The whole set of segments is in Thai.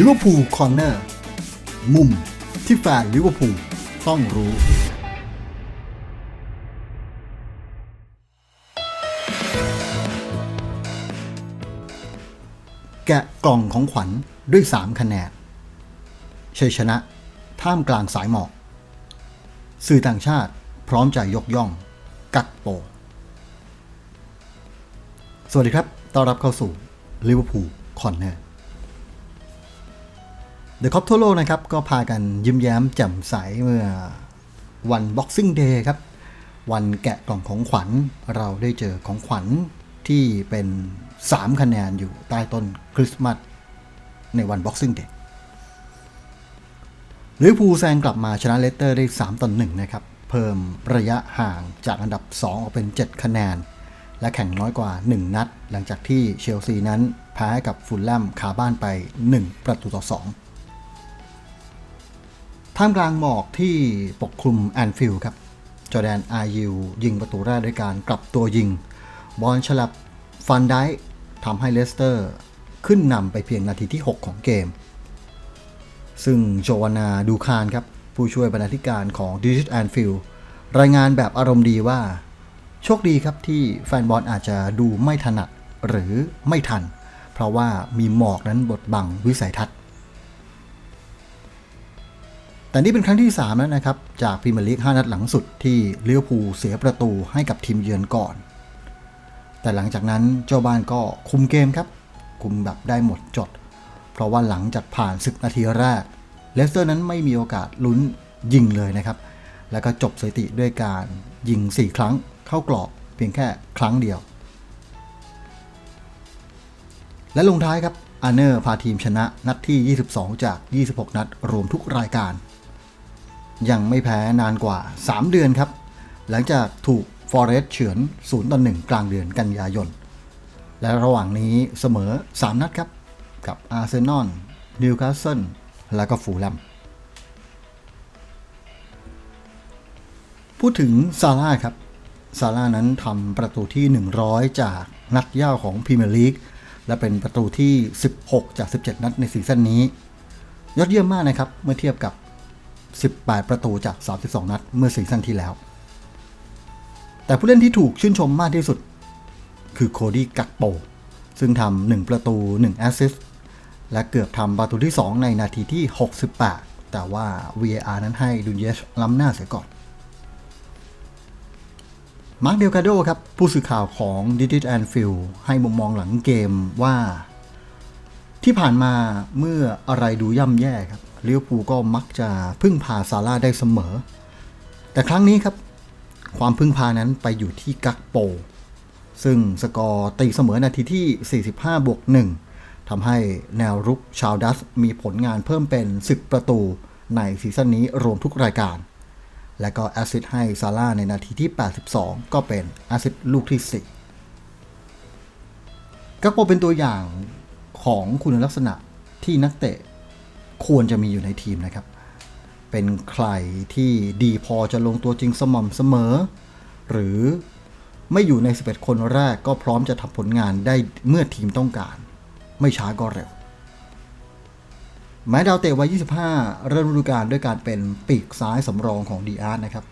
ลิเวอร์พูลคอร์เนอร์มุมที่แฟนลิเวอร์พูลต้องรู้ แกะกล่องของขวัญด้วย 3 คะแนนชัยชนะ ท่ามกลางสายหมอก สื่อต่างชาติพร้อมใจยกย่อง กักโป สวัสดีครับ ต้อนรับเข้าสู่ลิเวอร์พูลคอนเนอร์ เดอะคอปทั่วโลกนะครับ ก็พากันยิ้มแย้มแจ่มใสเมื่อวัน Boxing Day ครับ วันแกะกล่องของขวัญเราได้เจอของขวัญที่เป็น 3 คะแนนอยู่ใต้ต้นคริสต์มาสในวัน Boxing Day ลิเวอร์พูลแซงกลับมาชนะเลสเตอร์ได้ 3ต่อ1นะครับ เพิ่มระยะห่างจากอันดับ 2 ออกเป็น 7 คะแนน และแข่งน้อยกว่า 1 นัด หลังจากที่เชลซีนั้นแพ้กับฟูลแลมคาบ้านไป 1 ประตูต่อ 2 ท่ามกลางหมอกที่ปกคลุมแอนฟิลด์ครับ จอแดนอายิวยิงประตูแรกด้วยการกลับตัวยิง บอลฉลับฟันได้ทำให้เลสเตอร์ ขึ้นนำไปเพียงนาทีที่ 6 ของเกม ซึ่งโจวานาดูคานครับ ผู้ช่วยบรรณาธิการของดิจิทัลแอนฟิลรายงานแบบอารมณ์ดีว่า โชคดีครับที่แฟนบอลอาจจะดูไม่ถนัดหรือไม่ทัน เพราะว่ามีหมอกนั้นบดบังวิสัยทัศน์ แต่นี่เป็นครั้งที่3แล้วนะครับ จากพรีเมียร์ลีก 5 นัดหลังสุดที่ลิเวอร์พูลเสียประตูให้กับทีมเยือนก่อน แต่หลังจากนั้นเจ้าบ้านก็คุมเกมครับ คุมแบบได้หมดจด เพราะว่าหลังจากผ่าน 10 นาทีแรกเลสเตอร์นั้นไม่มีโอกาสลุ้นยิงเลยนะครับ แล้วก็จบสถิติด้วยการยิง 4 ครั้งเข้ากรอบเพียงแค่ครั้งเดียว และลงท้ายครับอาเนอร์พาทีมชนะนัดที่ 22 จาก 26 นัด รวมทุกรายการ ยังไม่แพ้นานกว่า 3 เดือนครับ หลังจากถูกฟอเรสเฉือน0ต่อ1กลางเดือนกันยายน และระหว่างนี้เสมอ 3 นัดครับ กับอาร์เซนอลนิวคาสเซิลและก็ฟูลแลมพูดถึงซาร่าครับ ซาร่านั้นทำประตูที่ 100 จากนัดย่าวของพรีเมียร์ลีก และเป็นประตูที่ 16 จาก 17 นัดในซีซั่นนี้ ยอดเยี่ยมมากนะครับ เมื่อเทียบกับ 18 ประตูจาก 32 นัด เมื่อซีซั่นที่แล้ว แต่ผู้เล่นที่ถูกชื่นชมมากที่สุด คือโคดี้กักโป ซึ่งทำ1ประตู 1 แอสซิสต์ และเกือบทำประตูที่ 2 ในนาทีที่ 68 แต่ว่า VAR นั้นให้ดุนเยชล้ำหน้าเสียก่อน มาร์คเดลกาโดครับ ผู้สื่อข่าวของดิจิทัลแอนฟิลให้มุมมองหลังเกมว่าที่ผ่านมาเมื่ออะไรดูย่ำแย่ครับ ลิเวอร์พูลก็มักจะพึ่งพาซาร่าได้เสมอ แต่ครั้งนี้ครับ ความพึ่งพานั้นไปอยู่ที่กักโป ซึ่งสกอร์ตีเสมอนาทีที่ 45 บวก 1ทำให้แนวรุกชาวดัสมีผลงานเพิ่มเป็น 10 ประตูในซีซั่นนี้รวมทุกรายการ และก็แอสซิสให้ซาร่าในนาทีที่ 82 ก็เป็นแอสซิสลูกที่ 4กักโปเป็นตัวอย่างของคุณลักษณะที่นักเตะ ควรจะมีอยู่ในทีมนะครับ เป็นใครที่ดีพอจะลงตัวจริงสม่ำเสมอ หรือไม่อยู่ใน 11 คนแรกก็พร้อมจะทำผลงานได้เมื่อทีมต้องการ ไม่ช้าก็เร็ว แม้ดาวเตะวัย 25 เริ่มฤดูกาลด้วยการเป็นปีกซ้ายสำรองของดีอาร์ตนะครับ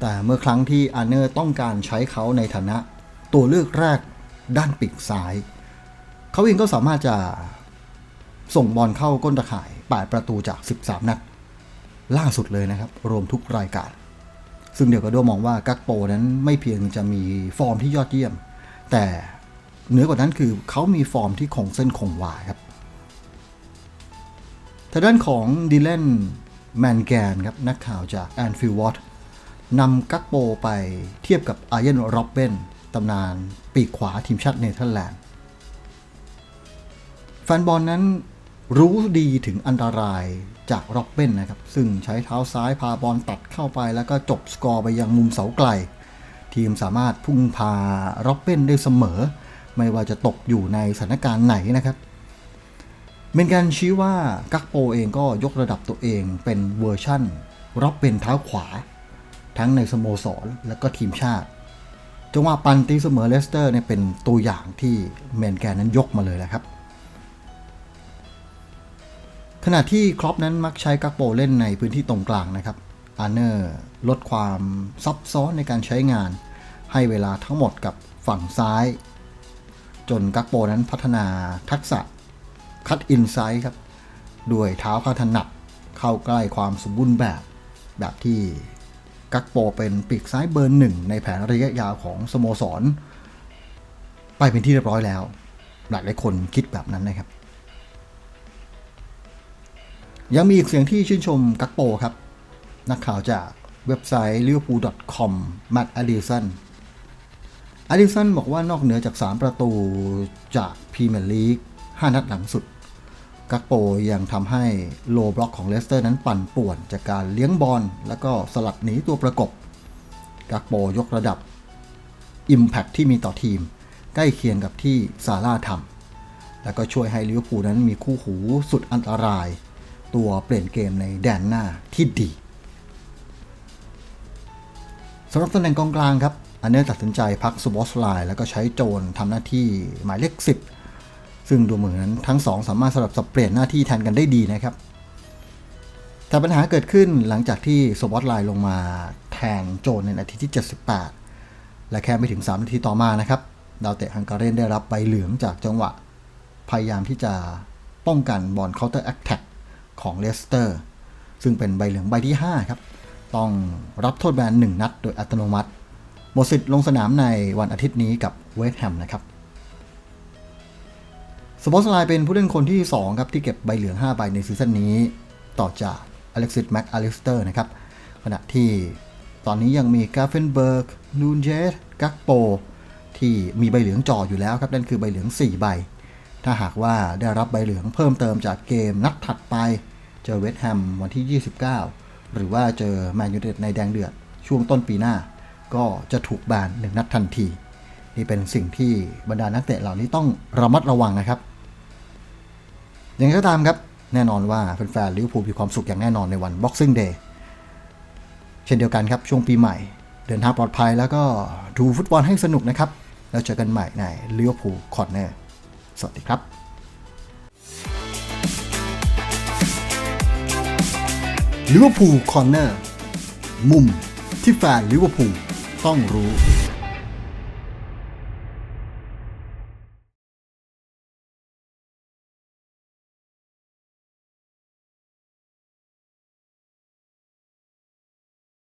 แต่เมื่อครั้งที่อาร์เนอร์ต้องการใช้เขาในฐานะ ตัวเลือกแรกด้านปีกซ้าย เขาเองก็สามารถจะ ส่งบอลเข้าก้นตะข่ายปาดประตูจาก 13 นัด ล่าสุดเลยนะครับ รวมทุกรายการ ซึ่งเดี๋ยวก็ดูมองว่ากักโปนั้นไม่เพียงจะมีฟอร์มที่ยอดเยี่ยม แต่เหนือกว่านั้นคือเขามีฟอร์มที่คงเส้นคงวาครับทางด้านของดิเลนแมนแกนครับนักข่าวจากแอนฟิลวอตนำกักโปไปเทียบกับอาร์เยนโรบเบนตำนานปีกขวาทีมชาติเนเธอร์แลนด์แฟนบอลนั้น รู้ดีถึงอันตรายจากร็อบเบนนะครับ ซึ่งใช้เท้าซ้ายพาบอลตัดเข้าไปแล้วก็จบสกอร์ไปยังมุมเสาไกล ทีมสามารถพุ่งพาร็อบเบนได้เสมอ ไม่ว่าจะตกอยู่ในสถานการณ์ไหนนะครับเป็นการชี้ว่ากักโปเองก็ยกระดับตัวเองเป็นเวอร์ชั่นร็อบเบนเท้าขวา ทั้งในสโมสรและก็ทีมชาติจังหวะปันตีเสมอเลสเตอร์เนี่ยเป็นตัวอย่างที่แมนแกนนั้นยกมาเลยแหละครับ ขณะที่ครอปนั้นมักใช้กักโปเล่นในพื้นที่ตรงกลางนะครับอาร์เนอร์ลดความซับซ้อนในการใช้งาน ให้เวลาทั้งหมดกับฝั่งซ้าย จนกักโปนั้นพัฒนาทักษะคัดอินไซด์ครับ ด้วยเท้าเข้าถนัดเข้าใกล้ความสมบูรณ์แบบ แบบที่กักโปเป็นปีกซ้ายเบอร์หนึ่งในแผนระยะยาวของสโมสร ไปเป็นที่เรียบร้อยแล้ว หลายหลายคนคิดแบบนั้นนะครับ ยังมีอีกเสียงที่ชื่นชมกักโปครับ นักข่าวจากเว็บไซต์ liverpool.com มตต์อดิสันอดิสันบอกว่านอกเหนือจาก 3 ประตูจากพรีเมียร์ลีก 5 นัดหลังสุด กักโปยังทำให้โลบล็อกของเลสเตอร์นั้นปั่นป่วนจากการเลี้ยงบอลแล้วก็สลัดหนีตัวประกบ กักโปยกระดับ Impact ที่มีต่อทีม ใกล้เคียงกับที่ซาร่าทำแล้วก็ช่วยให้ลิเวอร์พูลนั้นมีคู่หูสุดอันตราย ตัวเปลี่ยนเกมในแดนหน้าที่ดีสำหรับตำแหน่งกองกลางครับ อันเนอร์ตัดสินใจพักซูบอสไลน์แล้วก็ใช้โจนทำหน้าที่หมายเลข 10 ซึ่งดูเหมือนทั้งสองสามารถสลับสับเปลี่ยนหน้าที่แทนกันได้ดีนะครับ แต่ปัญหาเกิดขึ้นหลังจากที่สวอตไลน์ลงมาแทนโจนในนาทีที่ 78 และแค่ไม่ถึง 3 นาทีต่อมานะครับ ดาวเตะฮังการีนได้รับใบเหลืองจากจังหวะ พยายามที่จะป้องกันบอลเคาน์เตอร์แอคแท็ก ของเลสเตอร์ ซึ่งเป็นใบเหลืองใบที่ 5 ครับ ต้องรับโทษแบนหนึ่งนัดโดยอัตโนมัติหมดสิทธิ์ลงสนามในวันอาทิตย์นี้กับเวสต์แฮมนะครับสปอร์ตไลน์เป็นผู้เล่นคนที่ 2 ครับที่เก็บใบเหลือง 5 ใบในซีซั่นนี้ ต่อจากอเล็กซิสแม็กอลิสเตอร์นะครับขณะที่ตอนนี้ยังมีกาเฟนเบิร์กนูนเจสกักโป ที่มีใบเหลืองจ่ออยู่แล้วครับ นั่นคือใบเหลือง 4 ใบ ถ้าหากว่าได้รับใบเหลืองเพิ่มเติมจากเกมนัดถัดไป เจอเวสต์แฮมวันที่ 29 หรือว่าเจอแมนยูเต็ดในแดงเดือดช่วงต้นปีหน้า ก็จะถูกแบนหนึ่งนัดทันที นี่เป็นสิ่งที่บรรดานักเตะเหล่านี้ต้องระมัดระวังนะครับอย่างไรก็ตามครับ แน่นอนว่าแฟนๆลิเวอร์พูลมีความสุขอย่างแน่นอนในวัน Boxing Day เช่นเดียวกันครับ ช่วงปีใหม่ เดินทางปลอดภัยแล้วก็ดูฟุตบอลให้สนุกนะครับ แล้วเจอกันใหม่ในลิเวอร์พูลคอร์เนอร์สวัสดีครับ ลิเวอร์พูลคอร์เนอร์มุมที่แฟนลิเวอร์พูลต้องรู้